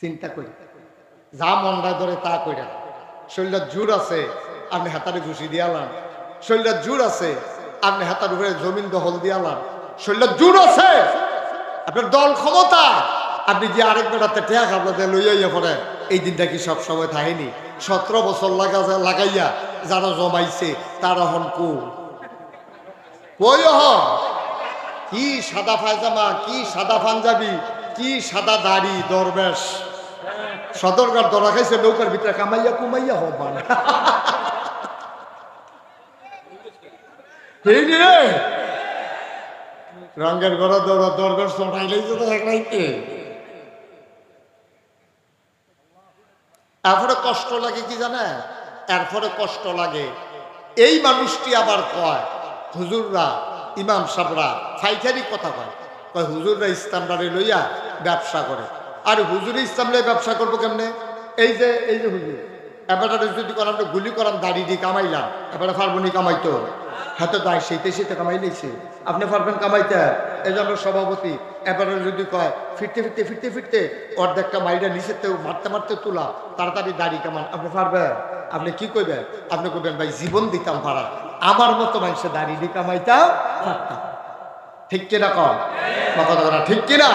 চিন্তা করি। যা মনটা ধরে তা কইরা শরীরের জোর আছে আপনি হাতারে ঘুষি দিয়ালাম শরীরের জোর আছে আপনি হাতার উপরে জমিন দখল দিয়ালাম শরীরের জোর আছে আপনার দল ক্ষমতা। আপনি যে আরেক বেড়াতে টেয়া খাবলাতে লইয়া পরে এই দিনটা কি সব সময় থাকেনি সতেরো বছর লাগা লাগাইয়া যারা জমাইছে তারা হন কু? হন কি সাদা পায়জামা, কি সাদা পাঞ্জাবি, কি সাদা দাড়ি দরবেশ সদরকার দরা খাইছে, নৌকার ভিতরে কামাইয়া কুমাইয়া মানে এই রে রঙের ঘরে দৌড়া দরবেশ চটাইলেই তো একলাইতে এরপরে কষ্ট লাগে কি জানে? এরপরে কষ্ট লাগে। এই মানুষটি আবার কয়, হুজুররা, ইমাম সাবরা ফাইকারি কথা কয়। কয়, হুজুররা ইসলামটারে লইয়া ব্যবসা করে। আর হুজুর ইসলাম লইয়া ব্যবসা করব কেমনে? এই যে এই যে হুজুর এবারে যদি করাম গুলি করাম দাড়ি দিয়ে কামাইলাম, এবারে ফার্মনি কামাইতো হ্যাঁ তো দায় সেইতে সেইতে কামাই নিয়েছে। আপনি পারবেন কামাইতে। এই জন্য সভাপতি, এবারে যদি কয়, ফিরতে ফিরতে ফিরতে ফিরতে, অর্ধেকটা মাইটা নিচেতে মারতে মারতে তোলা, তাড়াতাড়ি দাড়ি কামান। আপনি পারবেন? আপনি কি কইবেন? আপনি কইবেন, ভাই, জীবন দিতাম পারা আমার মতো মানুষের দাড়ি দিয়ে কামাইতাম ঠিক কিনা কম কথা ঠিক কিনা?